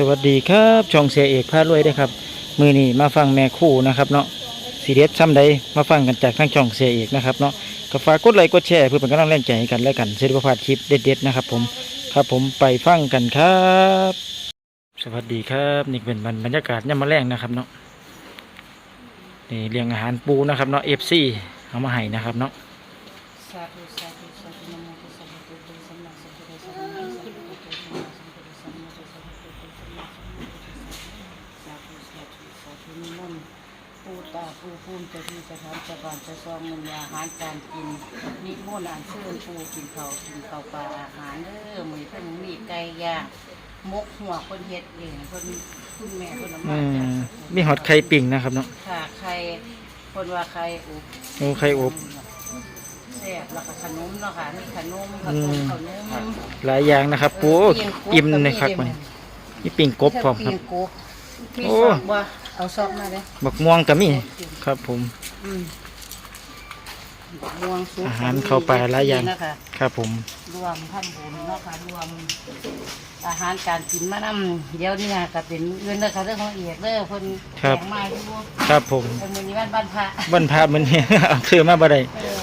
สวัสดีครับช่องเสียเอกพารวยเด้ครับ มือนี้มาฟังแม่คู่นะครับเนาะสีเด็ดซ้ำใดมาฟังกันจากทางช่องเสียเอกนะครับเนาะก็ฝากกดไลค์กดแชร์เพื่อเป็นกำลังแรงใจให้กันและกันเสด็จพาดคลิปเด็ดๆนะครับผมครับผมไปฟังกันครับ สวัสดีครับนี่เป็นบรรยากาศยามมาแรงนะครับเนาะนี่เลี้ยงอาหารปูนะครับเนาะเอฟซีเอามาให้นะครับเนาะสาธุ เจ้าที่เจ้าทางเจ้าบ้านเจ้าซองมันมีอาหารการกินนิมนต์อ่านเชิญปูกินข้าวกินข้าวปลาอาหารเด้อมื้อเพิ่นมีไก่ย่างมกหัวเพิ่นเฮ็ดเองเพิ่นคุณแม่เพิ่นเอาอืมาจากมมีฮอตไข่ปิ่งนะครับเนาะค่ะไข่เพิ่นว่าไข่อบโอ้ไข่อบ แซ่บแล้วก็ขนมเนาะค่ะมีขนมขนมขนมหลายอย่างนะครับปูเปียงกบอิ่มเลยครับมันมีปิ่งกบพร้อมครับเปียงกบมีโอ้ซอกบ่ เอาซอกมาเด้อบักม่วงก็มีครับผม อืมม่วงสุกอาหารเข้าไปหลายอย่าง นะคะครับผม รวมทำบุญเนาะค่ะรวม อาหารการกินมานำเดี๋ยวนี้ก็เป็นเงินเด้อค่ะเรื่องของเอกเด้อเพิ่นแจกมาอยู่ครับผมเพิ่นมื้อนี้วันบ้านพระบันพามันนี่เอาซื้อมาบ่ได้ เออ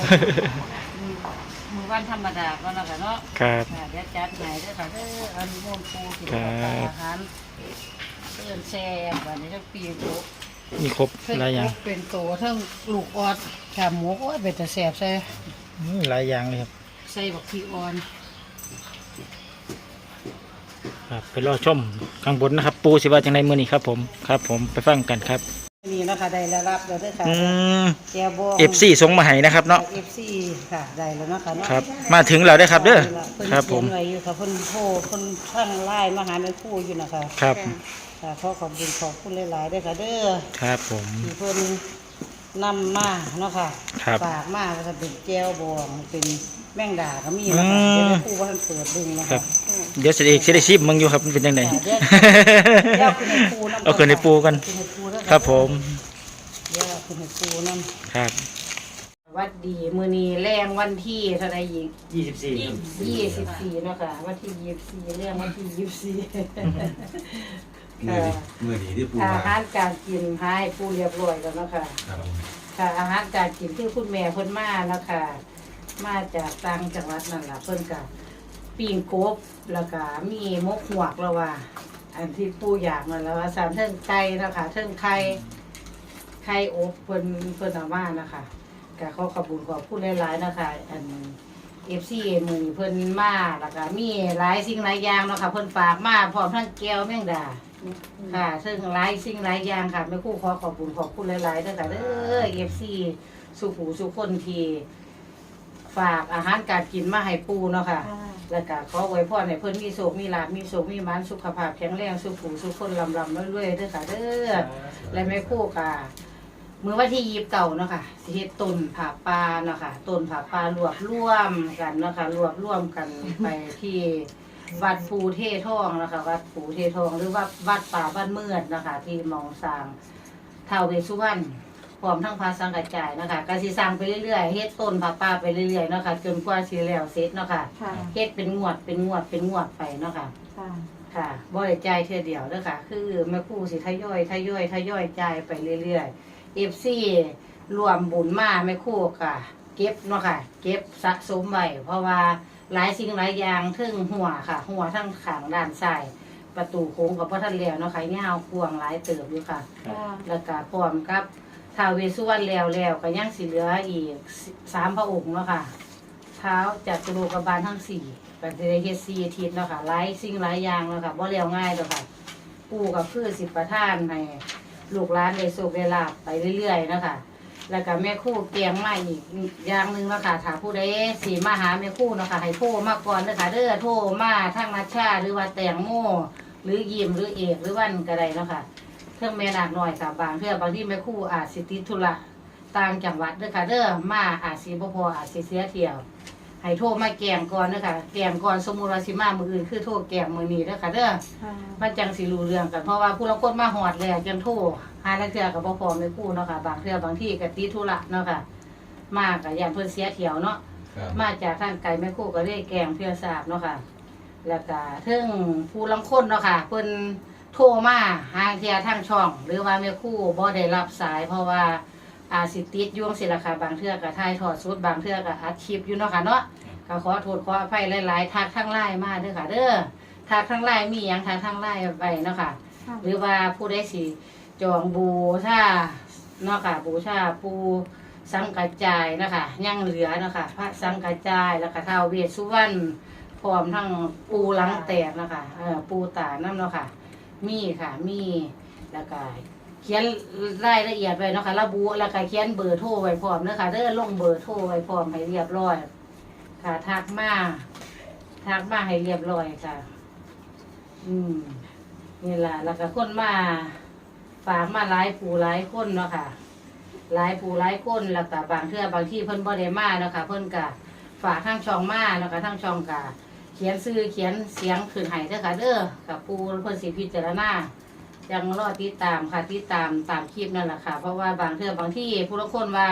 มื้อวันธรรมดาก็เนาะค่ะเนาะ ครับ ค่ะเดี๋ยวจัดให้เด้อค่ะเด้ออันนี้ม่วงปูกินครับอาหาร เตือนแซ่บอันนี้จะปีกโตมีครบหลายอย่างเป็นโตทั้งลูกออดแถมหมูก็เป็นแต่แซ่บใส่อืมหลายอย่างเลยครับ ใส่บักพีออนครับไปรอชมข้างบนนะครับ ปูสิว่าจังไดมื้อนี้ครับ ผมครับ ผมไปฟังกันครับ นี่นะคะได้แล้วรับแล้วเด้อค่ะอืมแก้วบอง FC ส่งมาให้นะครับเนาะเอฟซีค่ะได้แล้วเนาะคะเนาะครับ มาถึงแล้วได้อครับเด้อเพิ่นครับผเขียมนไว้อยู่ค่ะเพิ่นโทรเพิ่นช่างไล่มาหาแม่ครูอยู่นะคะ ครับค่ะขอขอบคุณขอบคุณหลายๆเด้อค่ะเด้อครับผม ที่เพิ่นนำมาเนาะค่ะครับ ฝากมาก็จะเป็นแก้วบองเป็นแมงดาก็มีนะคะอืมเดี๋ยวแม่ครูว่าเพิ่นเปิดดึงนะครัคะบเดี๋ยวเสด็จสิได้ชิมมึงอยู่ครับมันเป็นจังไดเดี๋ยว เดี๋ยวขึ้นให้ปูน้ำเอาขึ้นให้ปูกันขึ้นให้ปูแล้วกันครับผมเดี๋ยวขึ้นให้ปูน้ำครับ วัดดีมือนี้แรงวันที่เท่าไรอีก24ยี่สิบสี่เนาะค่ะวันที่ยี่สิบสี่แรงวันที่ยี่สิบสี่เมื่อดีเมื่อดีที่ปูอามาหารการกินให้ปูเรียบร้อยแล้วเนาะค่ะครับค่ะ อาหารการกินที่คุณแม่เพิ่นมาเนาะค่ะมาจากต่างจังหวัดนั่นล่ะเพิ่นกับปิ้งกบแล้วก็มีมกหวกแล้วว่า อันที่ปูอยากนั่นแล้วว่าสามเทิงไก่เนาะค่ะเทิงไข่ไข่อบเพิ่นเพิ่นเอามานะคะก็ขอขอบคุณขอบคุณหลายๆเนาะคะ อัน เอฟซีมือนี้เพิ่นมาแล้วก็มีหลายสิ่งหลายอย่างเนาะค่ะเพิ่นฝากมาพร้อมทั้งแก้วแมงดา ค่ะ ซึ่งหลายสิ่งหลายอย่างค่ะแม่ครู่ขอขอบคุณขอบคุณหลายๆด้วยค่ะเด้อเอฟซีสุขูสุขคนทีฝากอาหารการกินมาให้ปูเนาะค่ะแล้วก็ขอไว้พรให้เพิ่นมีโศกมีลาภมีโศกมีหมันสุขภาพแข็งแรงสุขูสุขคนลำลำเรื่อยๆเด้อค่ะเด้อและแม่ครู่ค่ะ มื้อวันที่ยีบเก่าเนาะค่ะสิเฮ็ดต้นผาปาเนาะค่ะต้นผาปารวบรวมกันเนาะค่ะรวบรวมกันไปที่ วัดภูเททองนะคะวัดภูเททองหรือว่าวัดป่าบ้านเมือดนะคะ ที่หมองสร้างท้าวเวสสุวรรณพร้อมทั้งพาสังกระจายนะคะก็สิสร้างไปเรื่อยๆเฮ็ดต้นผาป่าไปเรื่อยๆเนาะค่ะจนกว่าสิแล้วเสร็จเนาะค่ะค่ะ เฮ็ดเป็นงวดเป็นงวดเป็นงวดไปเนาะค่ะ ค่ะ ค่ะบ่ได้จ่ายเทื่อเดียวเด้อค่ะ คือแม่ครูสิทยอยทยอยทยอยจ่ายไปเรื่อยๆ FC รวมบุญมาแม่ครูค่ะ เก็บเนาะค่ะ เก็บสะสมไว้เพราะว่า หลายสิ่งหลายอย่างเทึงหัวค่ะ หัวทั้งขางด้านซ้ายประตูโค้งกับพ่อท่านแล้วเนาะค่ะยาวกวางหลายเติบอยู่ค่ะ ค่ะแล้วก็พร้อมกับท้าวเวสสุวรรณแล้วแล้วก็ยังสิเหลืออีกสามพระองค์เนาะค่ะเท้าจัตุโลกบาลทั้งสี่ก็จะได้เฮ็ดสี่อาทิตย์เนาะค่ะหลายสิ่งหลายอย่างเนาะค่ะบ่แล้วง่ายเนาะค่ะ ปู่กับคือสิประทานให้ลูกหลานได้สุขได้ลาบไปเรื่อยๆเนาะค่ะ แล้วก็แม่ครู่เตรียมมาอีกอย่างหนึ่งเนาะค่ะถ้าผู้ใดสีมาหาแม่ครู่เนาะค่ะให้โทรมาก่อนเด้อค่ะเด้อโทรมาทางนัชชาหรือว่าแตงโมหรือยิมหรือเอกหรือวันก็ได้เนาะค่ะเครื่องแม่นากน้อยกับบางเทื่อบางที่แม่ครู่อาจสิติดธุระต่างจังหวัดเด้อค่ะเด้อมาอาจสิบ่พออาจสิเสียเที่ยวให้โทรมาแกงก่อนเด้อค่ะแกงก่อนสมมุติว่าสิมามื้ออื่นคือโทรแกงมื้อนี้เด้อค่ะเด้อค่ะมันจังสิรู้เรื่องกันเพราะว่าผู้ละคนมาหอดแล้วจังโทร หาลังเทื่อกับบ่พอไม่พูดเนาะค่ะ บางเทื่อบางที่ก็ติดธุระเนาะค่ะ มาก็ย่านเพิ่นเสียเที่ยวเนาะครับมาจากทางไกลแม่ครู่ก็ได้แกงเพื่อทราบเนาะค่ะ แล้วก็เทิงผู้ลังคนเนาะค่ะเพิ่นโทรมาหางเทียทางช่อง หรือว่าแม่ครู่บ่ได้รับสาย เพราะว่าอาจสิติดอยุ่จั่งสิละค่ะบางเทื่อก็ถ่ายทอดสุดบางเทื่อก็อัดคลิปอยู่เนาะค่ะเนาะก็ขอโทษขออภัยหลายๆทักทางไลน์มาเด้อค่ะ เด้อทักทางไลน์มีหยังทักทางไลน์ไว้เนาะค่ะ หรือว่าผู้ได้สิ จองบูชาเนาะค่ะบูชาปูสังกัจจายนะคะยังเหลือนะค่ะพระสังกัจจายแล้วก็ท้าวเวสสุวรรณพร้อมทั้งปูหลังแตกนะคะเออปูตาน้ำเนาะค่ะ มีค่ะมีแล้วก็เขียนรายละเอียดไว้เนาะค่ะระบุแล้วก็เขียนเบอร์โทรไว้พร้อมเนาะค่ะเด้อลงเบอร์โทรไว้พร้อมให้เรียบร้อยค่ะทักมาทักมาให้เรียบร้อยค่ะ อืมนี่แหละแล้วก็คนมา ฝากมาหลายผู้หลายคนเนาะค่ะ หลายผู้หลายคนแล้วก็บางเทื่อบางที่เพิ่นบ่ได้มาเนาะค่ะ เพิ่นก็ฝากทางช่องมาเนาะค่ะทางช่องก็เขียนชื่อเขียนเสียงขึ้นให้เด้อค่ะเด้อกับผู้เพิ่นสิพิจารณายังรอติดตามค่ะติดตามตามคลิปนั่นแหละค่ะ เพราะว่าบางเทื่อบางที่ผู้ละคนว่า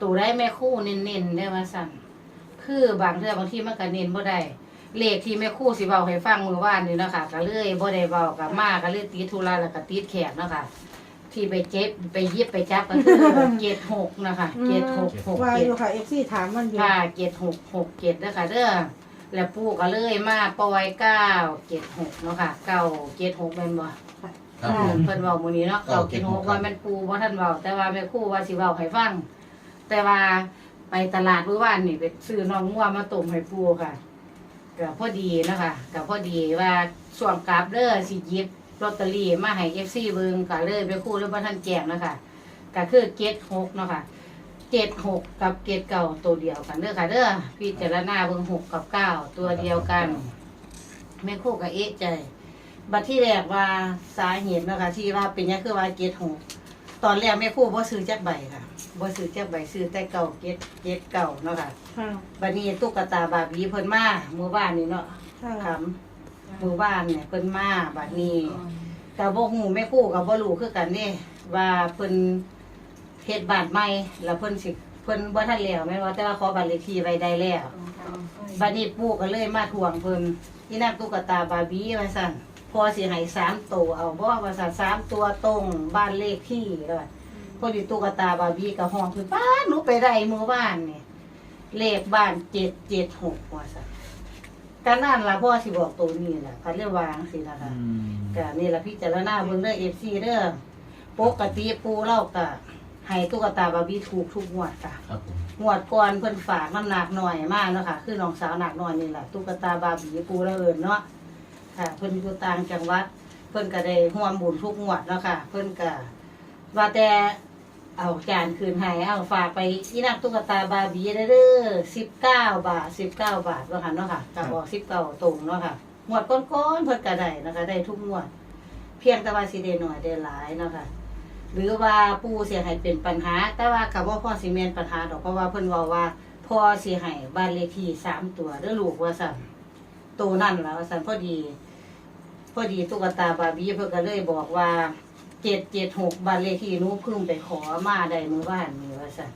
ตู่ได้แม่คู่เน้นๆได้ว่าสั่นคือบางเทื่อบางที่มันก็เน้นบ่ได้ เลขที่แม่ครู่สิเบาให้ฟังมือว่านนี่เนาะคะก็เลยบ่ได้เบากับมาก็เลยติดธุระแล้วก็ติดแขกเนาะค่ะที่ไปเจ็บไปยิบไปจับก็คือเกตหกนะคะเกตหกหกว่าเกอตยู่ค่ะเอฟซีถามมันอยู่ ค่ะเกตหกหกเกตนะคะเด้อแล้วปู่ก็เลยมาปล่อยเก้าเกตหกเนาะค่ะเก้าเกตหกเป็นบ่ครับผม เพิ่นเว้ามื้อนี้เนาะเก้าเกตหกว่าแม่นปู่บ่ทันเว้าแต่ว่าแม่ครู่ว่าสิเว้าให้ฟัง แต่ว่าไปตลาดเมื่อวานนี่ไปซื้อน้องงัวมาต้มให้ปู่ค่ะ ก็พอดีนะคะก็พอดีว่าช่วงกราบเด้อสิหยิบลอตเตอรี่มาให้เอฟซีเบิงก็เลยไปคู่แล้วบ่ทันแจงนะคะก็คือเกตหกเนาะค่ะเจ็ดหกกับเกตเก่าตัวเดียวกันเด้อค่ะเด้อพิจารณาเบิงหกกับเก้าตัวเดียวกันแม่คู่กับเอะใจ บัดที่แรกว่าสาเหตุเนาะคะที่ว่าเป็นหยังคือว่าเกตหก ตอนแรกแม่คู่บ่ซื้อจักใบค่ะบ่ซื้อจักใบซื้อแต่เก่าเกตเกตเก่าเนาะค่ะค่ะบัดนี้ตุ๊กตาบาร์บีเพิ่นมาเมื่อวานนี้เนาะค่ะถามหมู่บ้านเนี่ยเพิ่นมาบัดนี้ก็บ่ฮู้แม่ครู่ก็บ่รู้คือกันเด้ว่าเพิ่นเฮ็ดบ้านใหม่แล้วเพิ่นสิเพิ่นบ่ทันแล้วแม่นว่าแต่ว่าขอบ้านเลขที่ไว้ได้แล้วบัดนี้ปู่ก็เลยมาทวงเพิ่นนี่นักตุ๊กตาบาร์บี้ว่าซั่นพ อสิให้สามตัวเอาบ่ว่าซั่นสามตัวตรงบ้านเลขที่แล้วพอดีตุ๊กตาบาร์บี้ก็ฮ้องเพิ่นป้าดหนูไปได้เมื่อวานนี่เลขบ้าน776ว่าซั่นก็นั่นล่ะพ่อสิบอกตัวนี้แหละพันเรียกวางสินะคะก็นี่ล่ะพี่จารณาเบิ่งเด้อเอฟซีเด้อปกติปูเล่าก็ให้ตุ๊กตาบาร์บี้ถูกทุกงวดค่ะครับผมงวดก่อนเพิ่นฝากน้ำหนักหน่อยมากเนาะค่ะ คือน้องสาวหนักหน่อยนี่แหละตุ๊กตาบาร์บี้ปูละเอิญเนาะ ค่ะเพิ่นอยู่ต่างจังหวัด เพิ่นก็ได้ร่วมบุญทุกงวดเนาะค่ะ เพิ่นก็ว่าแต่เอาจานคืนให้เอาฝากไปที่นักตุ๊กตาบาร์บี้เด้อสิบเก้าบาทสิบเก้าบาทว่าค่ะเนาะค่ะก็บอกสิบเก้าตรงเนาะค่ะงวดก้อนๆเพิ่นก็ได้นะคะ ได้ทุกงวด เพียงแต่ว่าสิได้หน่อยได้หลายเนาะค่ะหรือว่าปูเสียหายเป็นปัญหา แต่ว่ากับว่าพ่อสิเมนปัญหาดอกเพราะว่าเพิ่นว่าว่าพ่อเสียหายบ้านเลขที่สามตัวเด้อลูกว่าสั่นตัวนั่นแล่ะว่าสั่นพอดี พอดีตุ๊กตาบาร์บี้เพิ่นก็เลยบอกว่าเจ็ดเจ็ดหกบ้านเลขที่หนู้เพิ่งไปขอมาได้มื่อวานนี้ว่าสั่น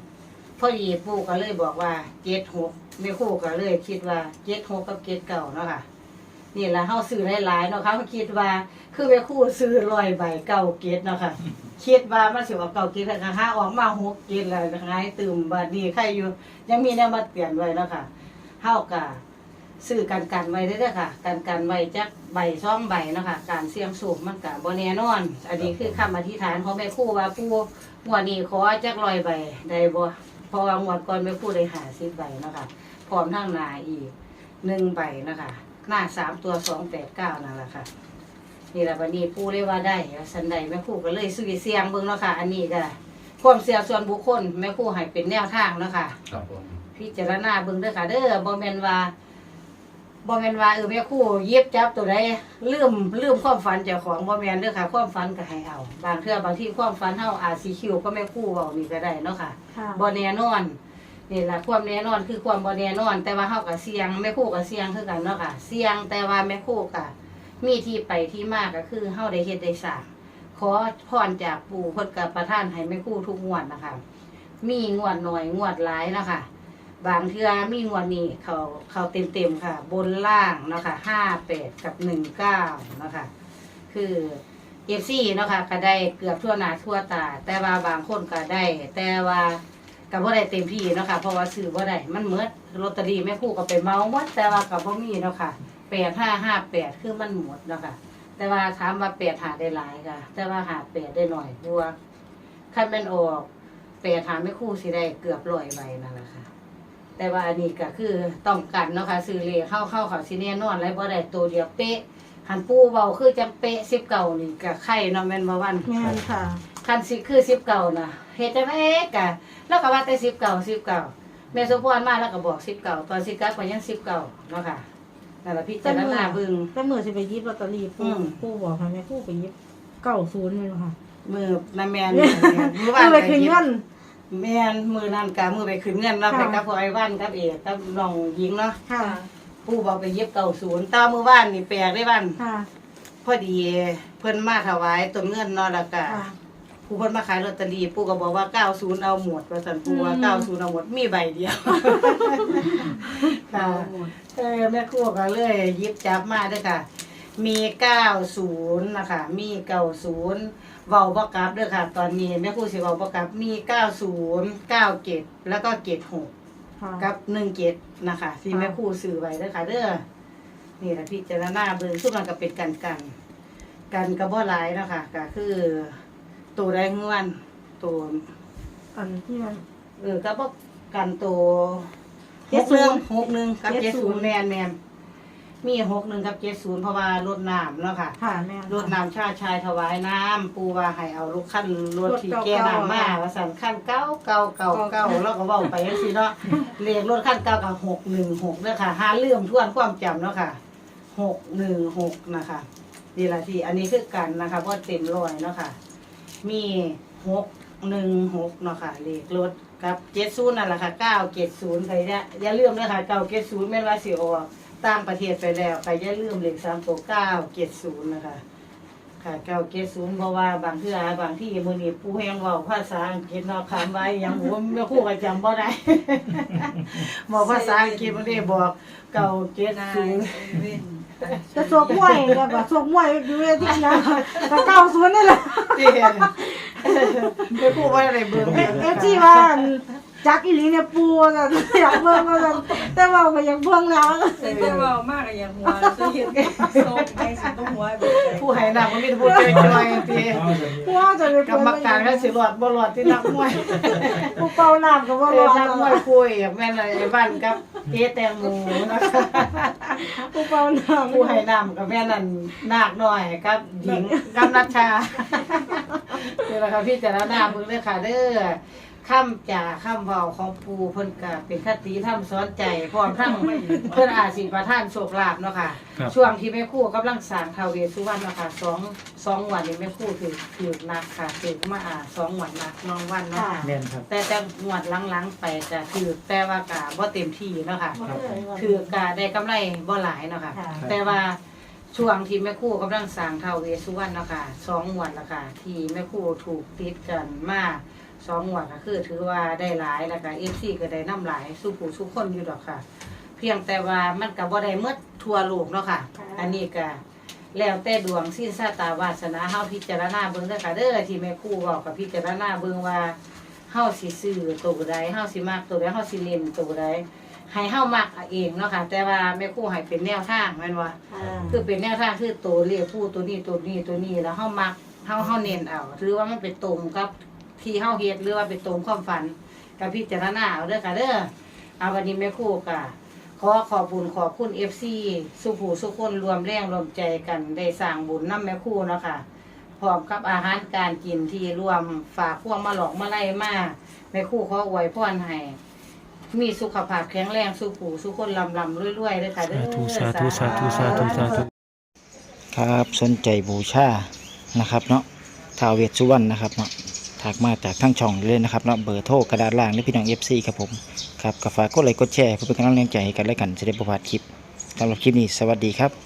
พอดีปู่ก็เลยบอกว่าเจ็ดหกแม่คู่ก็เลยคิดว่าเจ็ดหกกับเจ็ดเก่าเนาะค่ะนี่แหละเฮาซื้อหลายๆเนาะเขาคิดว่าคือแม่ครู่ซื้อร้อยใบเก้าเกตเนาะค่ะคิดว่ามันสิว่าเก่าเกตค่ะห้าออกมาหกเกตแล้วหายตื่มบัดนี้ใครอยู่ ยังมีแนวมาเปลี่ยนไว้เนาะค่ะเฮากะ ซื้อกันกันไว้เด้อค่ะกันกันไว้จักใบซ่องใบเนาะค่ะ การเสี่ยงสูบมันกะบ่แน่นอน อันนี้คือคำอธิษฐานของแม่ครู่ว่าปู่งวดนี้ขอจักร้อยใบได้บ่เพราะว่างวดก่อนแม่ครู่ได้หาสิบใบเนาะค่ะพร้อมทั้งหนาอีกหนึ่งใบเนาะคะหน้าสามตัวสองแปดเก้านั่นแหละค่ะ นี่แหละวันนี้ปู่เลยว่าได้สันใดแม่ครู่ก็เลยซื้อเสียงเบิ่งเนาะค่ะ อันนี้ก็ความเสียส่วนบุคคลแม่ครู่ให้เป็นแนวทางเนาะค่ะ ครับผม พิจารณาเบิ่งเด้อค่ะเด้อบ่แม่นว่า บ่แม่นว่าเออแม่ครู่เย็บจับตัวใดลืมลืมความฝันเจ้าของบ่แม่นเด้อค่ะ ความฝันก็ให้เอา บางเทื่อบางที่ความฝันเฮาอาจสิคิวก็แม่ครู่เว้านี่ก็ได้เนาะค่ะค่ะบ่แน่นอนนี่แหละความแน่นอนคือความบ่แน่นอน แต่ว่าเฮาก็เสี่ยงแม่ครู่ก็เสี่ยงคือกันเนาะค่ะเสี่ยงแต่ว่าแม่ครู่ก็มีที่ไปที่มาก็คือเฮาได้เฮ็ดได้สร้างขอพรจากปู่เพิ่นก็ประทานให้แม่ครู่ทุกงวดนะคะ มีงวดหน่อยงวดหลายนะคะ บางเทื่อมีงวดนี้เขาเขาเต็มเต็มๆค่ะ บนล่างเนาะคะห้าแปดกับหนึ่งเก้านะคะคือเอฟซีเนาะค่ะก็ได้เกือบทั่วหน้าทั่วตา แต่ว่าบางคนก็ได้ แต่ว่าก็บ่ได้เต็มที่เนาะค่ะเพราะว่าซื้อบ่าได้มันเมดลอตเตอรี่แม่คู่ก็ไปเมาหมดแต่ว่าก็บ่มีเนาะค่ะ8558คือมันหมดเนาะค่ะแต่ว่าถามว่า8หาได้หลายค่ะ แต่ว่าหา8ได้หน่อยเพราะว่าคันแม่นออก8หาแม่คู่สิได้เกือบร้อยใบนั่นแหละค่ะ แต่ว่าอันนี้ก็คือต้องกันเนาะค่ะซื้อเลขเข้าเข้าเขาสิแน่นอนแล้วบ่ได้ตัวเดียวเป๊ะหันปูเบาคือจังเป๊ะสิบเก่านี่ก็ไข่เนาะแม่นบ่วันแม่นค่ะคันสิคือสิบเก่าน่ะเฮ็ดจังได๋กะแล้วก็ว่าแต่สิบเก่าสิบเก่าแม่สมพรมาแล้วก็บอกสิบเก่าตอนสิกลับก็ยังสิบเก่าเนาะค่ะนั่นล่ะพิจารณาเบิ่งแต่มือสิไปหยิบลอตเตอรี่อืปู่มปู่บอกให้แม่ปู่ไปหยิบเก้าศูนย์เลยค่ะมือนั่นแม่นมือมืวานอไปคืนเงิน แม่นมือนั่นกะมือไปขึ้นเงินเนาะค่ะ ไปกับพ่อไอ้วันกับเอกกับน้องหญิงเนาะค่ะปู่บอกไปเย็บเก่าศูนย์ตามือว่านนี่แปลกได้บ้านค่ะ พอดีเพิ่นมาถวายต้นเงินเนาะแล้วก็ค่ะ ผู้เพิ่นมาขายลอตเตอรี่ปู่ก็บอกว่า 90 เอาหมดว่าซั่นปู่ว่าอืม 90 เอาหมดมีใบเดียวค่ะเออแม่ครัวก็เลยหยิบจับมาเด้อค่ะ มี 90นะคะมี 90 เว้าบ่กลับเด้อค่ะ ตอนนี้แม่ครูสิเว้าบ่กลับมี 90 97 แล้วก็76ค่ะกับหนึ่งเกตนะคะที่แม่ครูซื้อไว้เด้อค่ะเด้อนี่แหละพิจารณาเบิ่งทุกมันก็เป็นกันกัน กันก็บ่หลายเนาะคะก็คือตัวได้เงินตัวอันที่มัน เออก็บ่กันตัวเจ็ดศูนย์หกหนึ่งกับเจ็เจ็ดดศูศูนนย์ย์แมนแมนมีหกหนึ่งกับเจ็ดศูนย์เพราะว่ารถน้ำเนาะค่ะ ค่ะแม่นรถน้ำชาติชายถวายน้ำปูว่าให้เอาลูกขั้นรถที่รถแก้เก่าๆน้ำมาว่าสั่นขั้นเก้าเก้าเก้าเก้าเก่าแล้วก็เว้าไปจังซี่เนาะเลขรถขั้นเก้ากับหกหนึ่งหกเด้อค่ะหาเลื่อมทวนความจำเนาะค่ะหกหนึ่งหกนะคะนี่ละที่อันนี้คือกันนะคะเพราะเต็มร้อยเนาะค่ะ มีหกหนึ่งหกเนาะค่ะเลขรถกับเจ็ดศูนย์นั่นแหละค่ะเก้าเจ็ดศูนย์ไปเนี่ยอย่าลืมนะคะเก้าเจ็ดศูนย์แม่นว่าสิออก ต่างประเทศไปแล้วไปอย่าลืมเลขสามตัวเก้าเจ็ดศูนย์นะคะ ค่ะเก้าเจ็ดศูนย์เพราะว่าบางเทื่อบางที่มื้อนี้ผู้แฮงเว้าภาษาอังกฤษเนาะคำไว้หยังผมแม่ครูก็จำบ่ได้ บอกภาษาอังกฤษมันได้บอกเก้าเจ็ดศูนย์ จะสวกมวยแล้วก็สวกมวยอยู่เวทีนะแต่เก้าศูนย์นี่แหละที่เห็นแม่ครูบ่ได้เบิ่งเอเอฟซีว่า จักอีหลีเนี่ยปูแต่อยากเบิ่งก็แต่แต่ว่าก็อยากเบิ่งแล้วแต่แต่ว่ามากอะอย่างหัวจะเห็นส่งไปสิต้องหัวแบบผู้ให้นำมันมีแต่ผู้จอยๆที่ผู้ว่าจะไปกรรมการก็สิรอดบ่รอดที่นักมวยผู้เป่าน้ำก็ว่าเอรออนักมวยคุยแม่นไอ้บ้านกับเจ๊แตงโมนะคะผู้เป่าน้ำผู้ให้นำกับแม่นั่นนาคน้อยกับหญิงกับนัชชานี่แหละค่ะพี่จารณาเบิ่งเด้อค่ะเด้อ คำจ่าคำเว้าของปูเพิ่นก็เป็นคติธรรมสอนใจพร้อมทั้งเพิ่นอาจสิประทานโชคลาภเนาะค่ะ ครับ ช่วงที่แม่ครู่กำลังสร้างทาวเวสสุวรรณเนาะค่ะสองสองวันนี้แม่ครู่ถือถือหนักค่ะถือมาอ่าสองวันหนักน้องวันเนาะค่ะแม่นครับ แต่แต่งวดหลังๆไปก็ถือแต่ว่ากะบ่เต็มที่เนาะค่ะบ่เคยว่าถือกะได้กำไรบ่หลายเนาะค่ะ ค่ะ แต่ว่าช่วงที่แม่ครู่กำลังสร้างทาวเวสสุวรรณเนาะค่ะสองงวดแล้วค่ะ ที่แม่ครู่ถูกติดกันมา สองงวดก็คือ ถือว่าได้หลายแล้วก็ FC ก็ได้นํหลายสู้ผู้สู้คนอยู่ดอกค่ะ เพียงแต่ว่ามันก็บ่ได้หมดทั่วโลกเนาะค่ะ ค่ะ อันนี้ก็แล้วแต่ดวงสิ้นชะตาวาสนาเฮาพิจารณาเบิ่งเด้อค่ะเด้อที่แม่ครูเว้ากับพิจารณาเบิ่งว่าเฮาสิซื้อตัวใดเฮาสิมักตัวใดเฮาสิเล่นตัวใดให้เฮามักเอาเองเนาะค่ะ แต่ว่าแม่ครูให้เป็นแนวทางแม่นว่าอ่าคือเป็นแนวทางคือตัวเลขผู้ตัวนี้ตัวนี้ตัวนี้แล้วเฮามักเฮาเฮาเน้นเอาหรือว่ามันเป็นตรงกับ ที่เฮาเฮ็ดหรือว่าเป็นตรงความฝันกับพิจารณาเอาเด้อค่ะเด้อเอาวันนี้แม่ครูก็ขอขอบบุญขอบคุณ FC สุผู้สุคนรวมแรงรวมใจกันได้สร้างบุญนำแม่ครูเนาะค่ะพร้อมกับอาหารการกินที่รวมฝากพวงมาหลอกมาไล่มาแม่ครูขออวยพรให้มีสุขภาพแข็งแรงสุผู้สุคนลำลำรวยๆเด้อค่ะเด้อ สาธุสาธุสาธุสาธุสาธุครับสนใจบูชานะครับเนาะท้าวเวสสุวรรณนะครับเนาะ ทักมาจากทั้งช่องเลยนะครับเนาะเบอร์โทรกระดาษล่างนี่พี่น้อง FC ครับผมครับก็ฝากกดไลค์กดแชร์เพื่อเป็นกำลังแรงใจให้กันและกันจะได้ประพลาดคลิปสำหรับคลิปนี้สวัสดีครับ